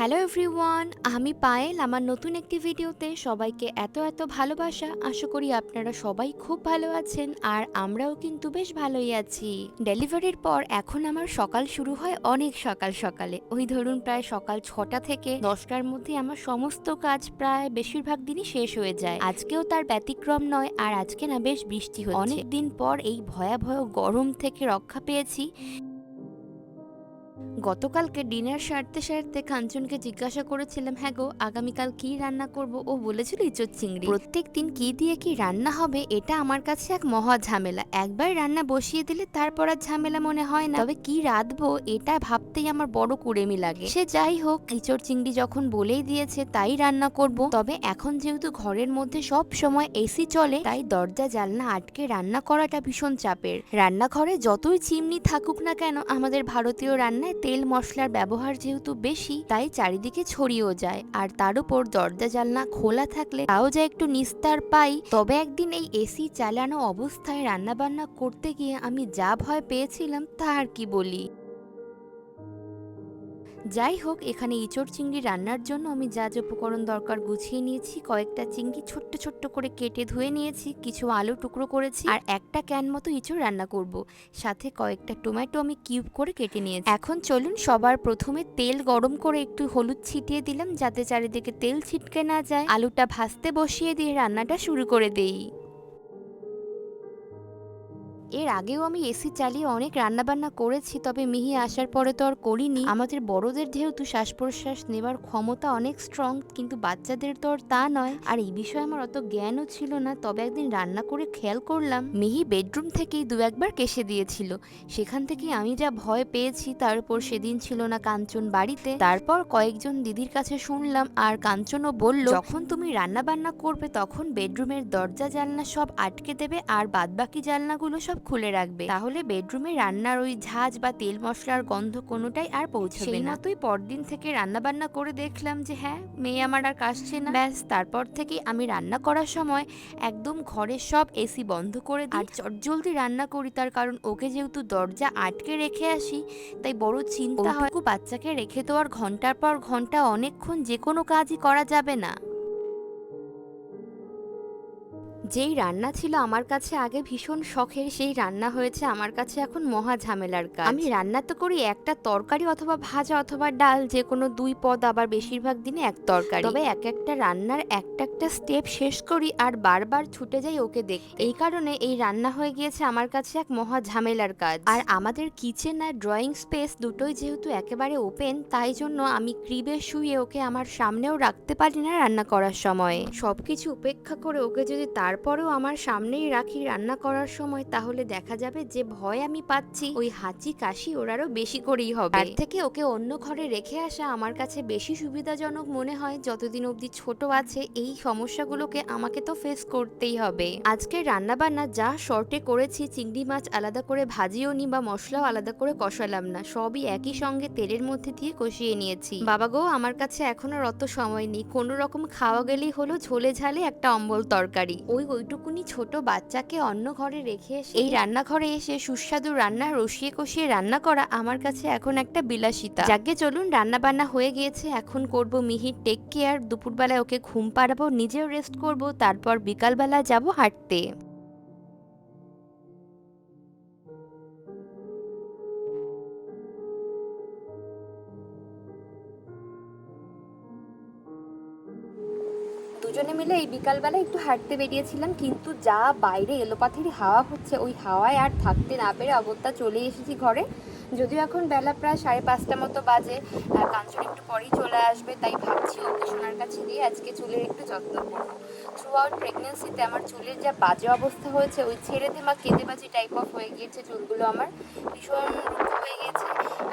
Hello everyone আমি পায়েল, আমার নতুন একটি ভিডিওতে সবাইকে এত এত ভালোবাসা। আশা করি আপনারা সবাই খুব ভালো আছেন আর আমরাও কিন্তু বেশ ভালোই আছি। ডেলিভারির পর এখন আমার সকাল শুরু হয় অনেক সকাল সকালে। ওই ধরুন প্রায় সকাল ছটা থেকে দশটার মধ্যে আমার সমস্ত কাজ প্রায় বেশিরভাগ দিনই শেষ হয়ে যায়। আজকেও তার ব্যতিক্রম নয় আর আজকে না বেশ বৃষ্টি হচ্ছে। অনেক দিন পর এই ভয়াবহ গরম থেকে রক্ষা পেয়েছি। গতকালকে ডিনার সারতে সারতে কাঞ্চনকে জিজ্ঞাসা করেছিলাম হ্যাঁ গো, আগামীকাল কি রান্না করব? ও বলেছিল ইঁচড় চিংড়ি। প্রত্যেক দিন কি দিয়ে কি রান্না হবে, এটা আমার কাছে এক মহা ঝামেলা। একবার রান্না বসিয়ে দিলে তারপর আর ঝামেলা মনে হয় না। তবে কি রাঁধবো, এটা ভাবতেই আমার বড় কুড়েমি লাগে। সে যাই হোক ইঁচড় চিংড়ি যখন বলেই দিয়েছে তাই রান্না করব। তবে এখন যেহেতু ঘরের মধ্যে সব সময় এসি চলে, তাই দরজা, জানলা আটকে রান্না করাটা ভীষণ চাপের। রান্নাঘরে যতই চিমনি থাকুক না কেন, আমাদের ভারতীয় রান্নায় তেল মশলার ব্যবহার যেহেতু বেশি, তাই চারিদিকে ছড়িয়েও যায়। আর তার উপর দরজা জানলা খোলা থাকলে তাও যা একটু নিস্তার পাই, তবে একদিন এই এসি চালানো অবস্থায় রান্নাবান্না করতে গিয়ে আমি যা ভয় পেয়েছিলাম তা আর কি বলি। যাই হোক, এখানে ইঁচড় চিংড়ি রান্নার জন্য আমি যা যা উপকরণ দরকার গুছিয়ে নিয়েছি, কয়েকটা চিংড়ি ছোট্ট ছোট্ট করে কেটে ধুয়ে নিয়েছি, কিছু আলু টুকরো করেছি আর একটা ক্যান মতো ইঁচড় রান্না করব। সাথে কয়েকটা টমেটো আমি কিউব করে কেটে নিয়েছি। এখন চলুন সবার প্রথমে তেল গরম করে একটু হলুদ ছিটিয়ে দিলাম, যাতে চারিদিকে তেল ছিটকে না যায়। আলুটা ভাজতে বসিয়ে দিয়ে রান্নাটা শুরু করে দেই। এর আগেও আমি এসি চালিয়ে অনেক রান্নাবান্না করেছি, তবে মিহি আসার পরে তো আর করিনি। আমাদের বড়দের যেহেতু শ্বাস প্রশ্বাস নেবার ক্ষমতা অনেক স্ট্রং কিন্তু বাচ্চাদের তো আর তা নয়। আর এই বিষয়ে আমার অত জ্ঞানও ছিল না, তবে একদিন রান্না করে খেয়াল করলাম, মিহি বেডরুম থেকেই দু একবার কেসে দিয়েছিল। সেখান থেকে আমি যা ভয় পেয়েছি, তার উপর সেদিন ছিল না কাঞ্চন বাড়িতে। তারপর কয়েকজন দিদির কাছে শুনলাম, আর কাঞ্চনও বলল, যখন তুমি রান্না বান্না করবে, তখন বেডরুমের দরজা জানলা সব আটকে দেবে, আর বাদবাকি জানলাগুলো সব খুলে রাখবে। তাহলে বেডরুমে রান্নার ওই ঝাঁজ বা তেল মশলার গন্ধ কোনোটাই আর পৌঁছবে না। মতোই পরদিন থেকে রান্না বান্না করে দেখলাম যে হ্যাঁ মেয়ে আমার আর কাশছে না। ব্যাস তারপর থেকে আমি রান্না করার সময় একদম ঘরের সব এসি বন্ধ করে দিই। আর চটজলদি রান্না করি তার কারণ ওকে যেহেতু দরজা আটকে রেখে আসি তাই বড় চিন্তা হয়। বাচ্চাকে রেখে তো আর ঘণ্টার পর ঘণ্টা অনেকক্ষণ যে কোনো কাজই করা যাবে না। যেই রান্না ছিল আমার কাছে আগে ভীষণ শখের, সেই রান্না হয়েছে আমার কাছে এখন মহা ঝামেলার কাজ। আমি রান্না তো করি একটা তরকারি অথবা ভাজা অথবা ডাল, যে কোনো দুই পদ আবার বেশিরভাগ দিনে এক তরকারি। তবে এক একটা রান্নার একটা একটা স্টেপ শেষ করি আর বারবার ছুটে যাই ওকে দেখ এই কারণে এই রান্না হয়ে গিয়েছে আমার কাছে এক মহা ঝামেলার কাজ। আর আমাদের কিচেন আর ড্রয়িং স্পেস দুটোই যেহেতু একেবারে ওপেন, তাই জন্য আমি ক্রিবে শুয়ে ওকে আমার সামনেও রাখতে পারি না রান্না করার সময়। সবকিছু উপেক্ষা করে ওকে যদি তারপরেও আমার সামনেই রাখি রান্না করার সময় তাহলে দেখা যাবে যে ভয় আমি পাচ্ছি। ওই হাঁচি কাশি ওর আরও বেশি করেই হবে। তার থেকে ওকে অন্য ঘরে রেখে আসা আমার কাছে বেশি সুবিধাজনক মনে হয়। যতদিন অবধি ছোট আছে এই সমস্যাগুলোকে আমাকে তো ফেস করতেই হবে। আজকে রান্না বান্না যা শর্টে করেছি চিংড়ি মাছ আলাদা করে ভাজিও নি বা মশলাও আলাদা করে কষালাম না। সবই একই সঙ্গে তেলের মধ্যে দিয়ে কষিয়ে নিয়েছি। বাবা গো আমার কাছে এখন আর অত সময় নেই। কোনো রকম খাওয়া গেলেই হলো ঝোলে ঝালে একটা অম্বল তরকারি। ওই ওইটুকুনি ছোট বাচ্চাকে অন্য ঘরে রেখে এসে এই রান্নাঘরে এসে সুস্বাদু রান্না, রসিয়ে কষিয়ে রান্না করা আমার কাছে এখন একটা বিলাসিতা। যাকে চলুন রান্না বান্না হয়ে গিয়েছে, এখন করব মিহির টেক কেয়ার দুপুরবেলায় ওকে ঘুম পাড়াবো, নিজেও রেস্ট করব, তারপর বিকালবেলা যাব হাঁটতে। মিলে এই বিকালবেলা একটু হাঁটতে বেরিয়েছিলাম, কিন্তু যা বাইরে এলোপাথারি হাওয়া হচ্ছে, ওই হাওয়ায় আর থাকতে না পেরে অবস্থা চলে এসেছি ঘরে। যদিও এখন বেলা প্রায় সাড়ে পাঁচটা মতো বাজে কাঞ্চন একটু পরেই চলে আসবে, তাই ভাবছি ওকে সোনার কাছে দিয়ে আজকে চুলের একটু যত্ন করব। থ্রু আউট প্রেগনেন্সিতে আমার চুলের যা বাজে অবস্থা হয়েছে, ওই ছেড়ে দেমা কেঁদে বাজি টাইপ অফ হয়ে গিয়েছে চুলগুলো আমার, ভীষণ হয়ে গেছে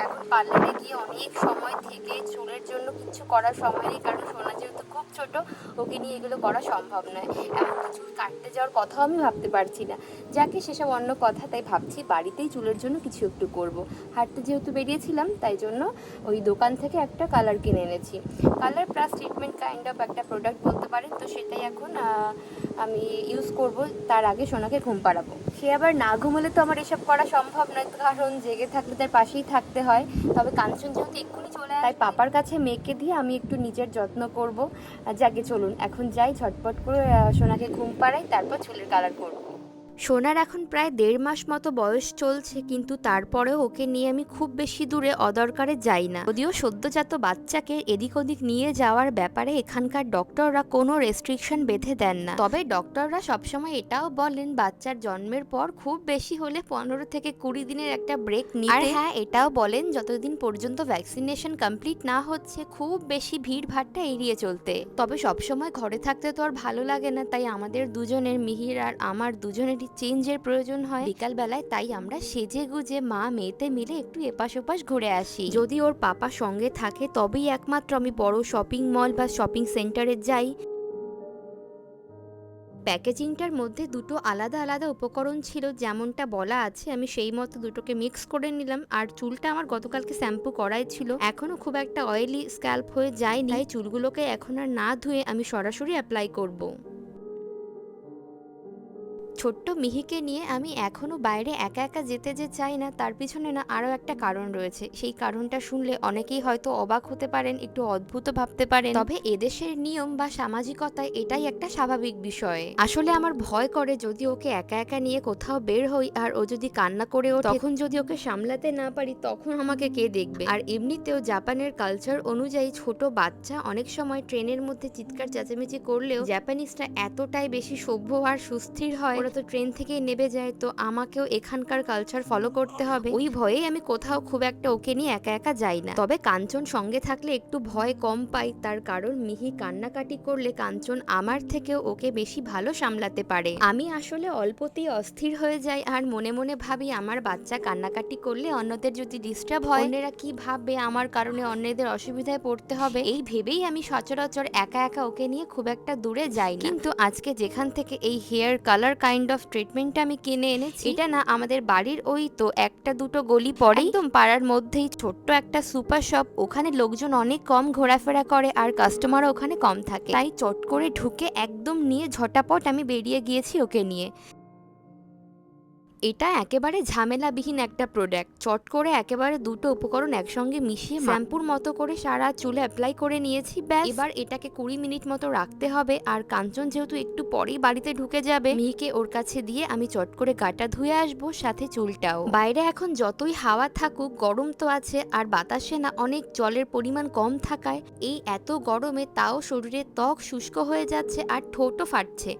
এখন পার্লারে গিয়ে অনেক সময় থেকে চুলের জন্য কিছু করার সময় নেই, কারণ সোনা যেহেতু খুব ছোট, ওকে নিয়ে এগুলো করা সম্ভব নয়। এমনকি চুল কাটতে যাওয়ার কথাও আমি ভাবতে পারছি না। যাকে সেসব অন্য কথা, তাই ভাবছি বাড়িতেই চুলের জন্য কিছু একটু করব। হাঁটতে যেহেতু বেরিয়েছিলাম, তাই জন্য ওই দোকান থেকে একটা কালার কিনে এনেছি। Colour plus treatment kind of একটা প্রোডাক্ট বলতে পারেন, তো সেটাই এখন আমি ইউজ করব, তার আগে সোনাকে ঘুম পাড়াবো। সে আবার না ঘুমলে তো আমার এসব করা সম্ভব নয়, কারণ জেগে থাকলে তার পাশেই থাকতে হয়। তবে কাঞ্চন যেহেতু এক্ষুনি চলে তাই পাপার কাছে মেয়েকে দিয়ে আমি একটু নিজের যত্ন করব। যাকে চলুন। এখন যাই, ঝটপট করে সোনাকে ঘুম পাড়াই, তারপর চুলের কালার করব। সোনার এখন প্রায় দেড় মাস মতো বয়স চলছে, কিন্তু তারপরেও ওকে নিয়ে আমি খুব বেশি দূরে অদরকারে যাই না। যদিও সদ্যজাত বাচ্চাকে এদিক ওদিক নিয়ে যাওয়ার ব্যাপারে এখানকার ডক্টররা কোনো রেস্ট্রিকশন বেঁধে দেন না। তবে ডক্টররা সবসময় এটাও বলেন, বাচ্চার জন্মের পর খুব বেশি হলে পনেরো থেকে কুড়ি দিনের একটা ব্রেক নিয়ে আর হ্যাঁ এটাও বলেন, যতদিন পর্যন্ত ভ্যাকসিনেশন কমপ্লিট না হচ্ছে, খুব বেশি ভিড় ভাড়টা এড়িয়ে চলতে। তবে সবসময় ঘরে থাকতে তো আর ভালো লাগে না, তাই আমাদের দুজনের, মিহির আর আমার দুজনেরই চেঞ্জের প্রয়োজন হয় বিকাল বেলায় তাই আমরা সেজে গুজে মা মেয়েতে মিলে একটু এপাশ ওপাশ ঘুরে আসি। যদি ওর পাপা সঙ্গে থাকে, তবেই একমাত্র আমি বড় শপিং মল বা শপিং সেন্টারে যাই। প্যাকেজিংটার মধ্যে দুটো আলাদা আলাদা উপকরণ ছিল, যেমনটা বলা আছে, আমি সেই মতো দুটোকে মিক্স করে নিলাম। আর চুলটা আমার গতকালকে শ্যাম্পু করাই ছিল। এখনও খুব একটা অয়েলি, স্ক্যাল্প হয়ে যায়নি। তাই চুলগুলোকে এখন আর না ধুয়ে আমি সরাসরি অ্যাপ্লাই করব। ছোট্ট মিহিকে নিয়ে আমি এখনও বাইরে একা একা যেতে যে চাই না, তার পিছনে না আরও একটা কারণ রয়েছে। সেই কারণটা শুনলে অনেকেই হয়তো অবাক হতে পারেন, একটু অদ্ভুত ভাবতে পারেন। তবে এদেশের নিয়ম বা সামাজিকতায় এটাই একটা স্বাভাবিক বিষয়। আসলে আমার ভয় করে যদি ওকে একা একা নিয়ে কোথাও বের হই আর ও যদি কান্না করে ও তখন যদি ওকে সামলাতে না পারি, তখন আমাকে কে দেখবে? আর এমনিতেও জাপানের কালচার অনুযায়ী ছোট বাচ্চা অনেক সময় ট্রেনের মধ্যে চিৎকার চেঁচামেচি করলেও জাপানিজরা এতটাই বেশি সভ্য আর সুস্থির হয়, ওরা তো ট্রেন থেকেই নেবে যায়, তো আমাকেও এখানকার কালচার ফলো করতে হবে। ওই ভয়েই আমি কোথাও খুব একটা ওকে নিয়ে একা একা যাই না। তবে কাঞ্চন সঙ্গে থাকলে একটু ভয় কম পাই, তার কারণ মিহি কান্নাকাটি করলে কাঞ্চন আমার থেকেও ওকে বেশি ভালো সামলাতে পারে। আমি আসলে অল্পতেই অস্থির হয়ে যাই, আর মনে মনে ভাবি আমার বাচ্চা কান্নাকাটি করলে অন্যদের যদি ডিস্টার্ব হয়, অন্যেরা কি ভাববে? আমার কারণে অন্যদের অসুবিধায় পড়তে হবে। এই ভেবেই আমি সচরাচর একা একা ওকে নিয়ে খুব একটা দূরে যাই কিন্তু আজকে যেখান থেকে এই হেয়ার কালার কাইন্ড অফ ট্রিটমেন্টটা আমি কিনে এনেছি। এটা না আমাদের বাড়ির ওই তো একটা দুটো গলি পরে একদম। পাড়ার মধ্যেই ছোট্ট একটা সুপার শপ। ওখানে লোকজন অনেক কম ঘোরাফেরা করে আর কাস্টমারও ওখানে কম থাকে। তাই চট করে ঢুকে একদম নিয়ে ঝটাপট আমি বেরিয়ে গিয়েছি ওকে নিয়ে। এটা একেবারে ঝামেলাবিহীন একটা প্রোডাক্ট চট করে একেবারে দুটো উপকরণ একসঙ্গে মিশিয়ে শ্যাম্পুর মতো করে সারা চুলে অ্যাপ্লাই করে নিয়েছি ব্যাস। এবার এটাকে কুড়ি মিনিট মতো রাখতে হবে আর কাঞ্চন যেহেতু একটু পরেই বাড়িতে ঢুকে যাবে মিহিকে ওর কাছে দিয়ে আমি চট করে গাটা ধুয়ে আসব সাথে চুলটাও। বাইরে এখন যতই হাওয়া থাকুক গরম তো আছে আর বাতাসে না অনেক জলের পরিমাণ কম থাকায় এই এত গরমে তাও শরীরের ত্বক শুষ্ক হয়ে যাচ্ছে আর ঠোঁটও ফাটছে।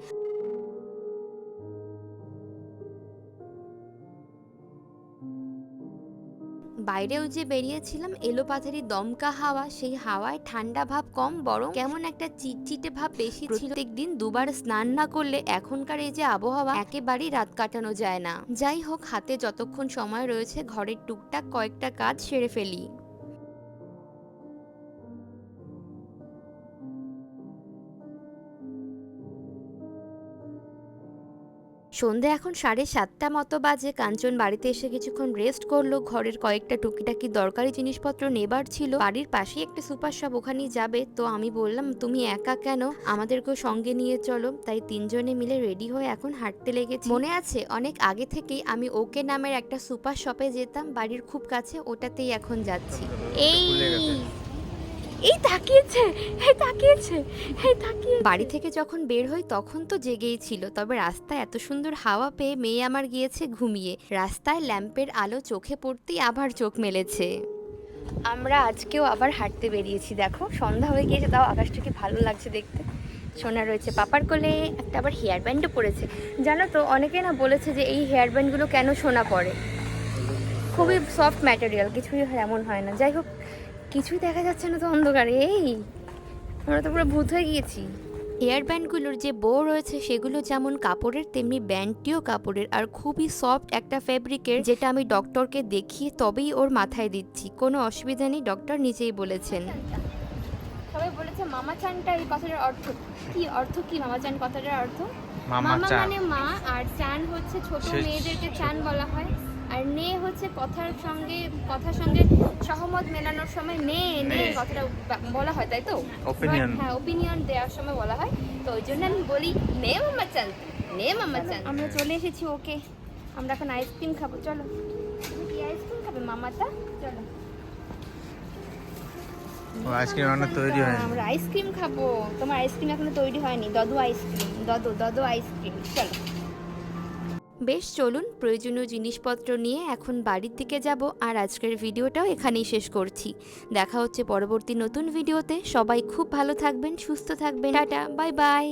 বাইরেও যে বেরিয়েছিলাম, এলোপাথারি দমকা হাওয়া, সেই হাওয়ায় ঠান্ডা ভাব কম, বরং কেমন একটা চিটচিটে ভাব বেশি ছিল। দিন দুবার স্নান না করলে এখনকার এই যে আবহাওয়া, একেবারেই রাত কাটানো যায় না। যাই হোক, হাতে যতক্ষণ সময় রয়েছে, ঘরের টুকটাক কয়েকটা কাজ সেরে ফেলি। সন্ধে এখন সাড়ে সাতটা মতো বাজে। কাঞ্চন বাড়িতে এসে কিছুক্ষণ রেস্ট করল। ঘরের কয়েকটা টুকিটাকি দরকারি জিনিসপত্র নেবার ছিল। বাড়ির পাশেই একটা সুপার শপ ওখানেই যাবে। তো আমি বললাম, তুমি একা কেন? আমাদেরকেও সঙ্গে নিয়ে চলো। তাই তিনজনে মিলে রেডি হয়ে এখন হাঁটতে লেগেছি। মনে আছে, অনেক আগে থেকেই আমি ওকে নামের একটা সুপার শপে যেতাম। বাড়ির খুব কাছে ওটাতেই এখন যাচ্ছি। এই এই! তাকিয়েছে এই তাকিয়েছে এই তাকিয়ে বাড়ি থেকে যখন বের হই তখন তো জেগেই ছিল তবে রাস্তায় এত সুন্দর হাওয়া পেয়ে মেয়ে আমার গিয়েছে ঘুমিয়ে। রাস্তায় ল্যাম্পের আলো চোখে পড়তেই আবার চোখ মেলেছে। আমরা আজকেও আবার হাঁটতে বেরিয়েছি দেখো। সন্ধ্যা হয়ে গিয়েছে তাও আকাশটাকে ভালো লাগছে দেখতে। সোনা রয়েছে পাপার কোলে একটা আবার হেয়ার ব্যান্ডও পরেছে। জানো তো অনেকে না বলেছে যে এই হেয়ার ব্যান্ডগুলো কেন সোনা পরে? খুবই সফট ম্যাটেরিয়াল কিছুই এমন হয় না। যাই হোক কিছুই দেখা যাচ্ছে না তো অন্ধকারে এই। আমরা তো পুরো ভূত হয়ে গিয়েছি। হেয়ার ব্যান্ডগুলোর যে বো রয়েছে সেগুলো যেমন কাপড়ের তেমনি ব্যান্ডটিও কাপড়ের। আর খুবই সফট একটা ফ্যাব্রিকের যেটা আমি ডক্টরকে দেখিয়ে তবেই ওর মাথায় দিচ্ছি। কোনো অসুবিধা নেই ডক্টর নিজেই বলেছেন। সবাই বলেছে মামা চানটা এই কথাটার অর্থ কি? অর্থ কি মামা চান কথাটার অর্থ? মামা মানে মা আর চান হচ্ছে ছোট মেয়েদেরকে চান বলা হয়। আর নে হচ্ছে কথার সঙ্গে কথার সঙ্গে সহমত মেলানোর সময় নে নে। কথাটা বলা হয় তাই তো. হ্যাঁ ওপিনিয়ন দেওয়ার সময় বলা হয়। তো ওই জন্য আমি বলি নে মামা চান নে মামা চান। আমরা চলে এসেছি ওকে। আমরা এখন আইসক্রিম খাব চলো। কি আইসক্রিম খাবে মামাটা? চলো। ও আইসক্রিম রান্না তৈরি হয়নি। আমরা আইসক্রিম খাব। তোমার আইসক্রিম এখনও তৈরি হয়নি। দদু আইসক্রিম দদু দদু আইসক্রিম চলো। বেশ, চলুন প্রয়োজনীয় জিনিসপত্র নিয়ে এখন বাড়ির দিকে যাব আর আজকের ভিডিওটাও এখানেই শেষ করছি। দেখা হচ্ছে পরবর্তী নতুন ভিডিওতে। সবাই খুব ভালো থাকবেন, সুস্থ থাকবেন। Tata, bye bye.